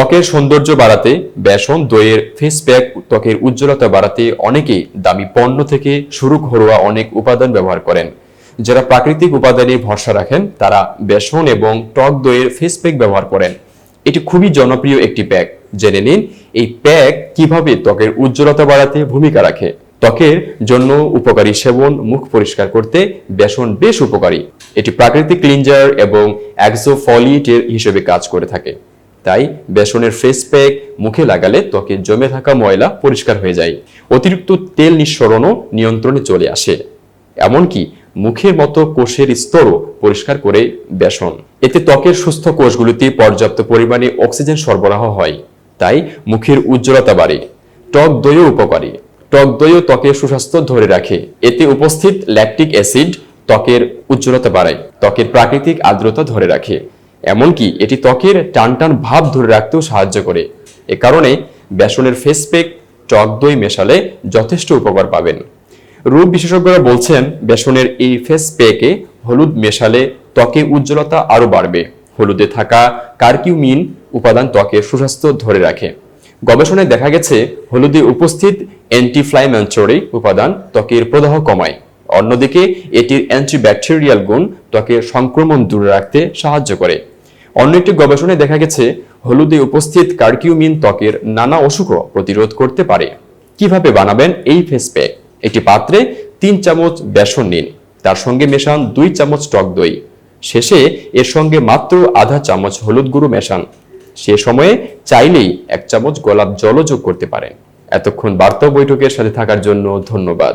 ত্বকের সৌন্দর্য বাড়াতে, বেসন, দইয়ের ফেস প্যাক ত্বকের উজ্জ্বলতা বাড়াতে অনেকেই দামি পণ্য থেকে শুরু ঘরোয়া অনেক উপাদান ব্যবহার করেন। যারা প্রাকৃতিক উপাদানে ভরসা রাখেন, তারা বেসন এবং টক দইয়ের ফেস প্যাক ব্যবহার করেন। এটি খুবই জনপ্রিয় একটি প্যাক জেনে নিন, এই প্যাক কীভাবে ত্বকের উজ্জ্বলতা বাড়াতে ভূমিকা রাখে। ত্বকের জন্য উপকারী সেবন, মুখ পরিষ্কার করতে বেসন বেশ উপকারী। এটি প্রাকৃতিক ক্লিনজার এবং এক্সোফলিয়েটের হিসেবে কাজ করে থাকে। তাই বেসনের ফেস প্যাক মুখে লাগালে ত্বকে জমে থাকা ময়লা পরিষ্কার হয়ে যায়। অতিরিক্ত তেল নিঃসরণও নিয়ন্ত্রণে চলে আসে। এমনকি মুখের মতো কোষের স্তরও পরিষ্কার করে বেসন। এতে ত্বকের সুস্থ কোষগুলিতে পর্যাপ্ত পরিমাণে অক্সিজেন সরবরাহ হয়। তাই মুখের উজ্জ্বলতা বাড়ে। টক দইও উপকারী। টক দইও ত্বকের সুস্বাস্থ্য ধরে রাখে। এতে উপস্থিত ল্যাকটিক অ্যাসিড ত্বকের উজ্জ্বলতা বাড়ায়। ত্বকের প্রাকৃতিক আর্দ্রতা ধরে রাখে। এমনকি এটি ত্বকের টান টান ভাব ধরে রাখতেও সাহায্য করে। এ কারণে বেসনের ফেস প্যাক টক দই মেশালে যথেষ্ট উপকার পাবেন। রূপ বিশেষজ্ঞরা বলছেন, বেসনের এই ফেস প্যাকে হলুদ মেশালে ত্বকে উজ্জ্বলতা আরও বাড়বে। হলুদে থাকা কার্কিউমিন উপাদান ত্বকের সুস্বাস্থ্য ধরে রাখে। গবেষণায় দেখা গেছে, হলুদে উপস্থিত অ্যান্টিফ্লাইম্যান্টরি উপাদান ত্বকের প্রদাহ কমায়। অন্যদিকে এটির অ্যান্টিব্যাকটেরিয়াল গুণ ত্বকের সংক্রমণ দূরে রাখতে সাহায্য করে। অন্য একটি গবেষণায় দেখা গেছে, হলুদে উপস্থিত কার্কিউমিন ত্বকের নানা অসুখও প্রতিরোধ করতে পারে। কীভাবে বানাবেন এই ফেস প্যাক একটি পাত্রে তিন চামচ বেসন নিন, তার সঙ্গে মেশান দুই চামচ টক দই। শেষে এর সঙ্গে মাত্র আধা চামচ হলুদ গুঁড়ো মেশান। সে সময়ে চাইলেই এক চামচ গোলাপ জলও যোগ করতে পারেন। এতক্ষণ বার্তা বৈঠকের সাথে থাকার জন্য ধন্যবাদ।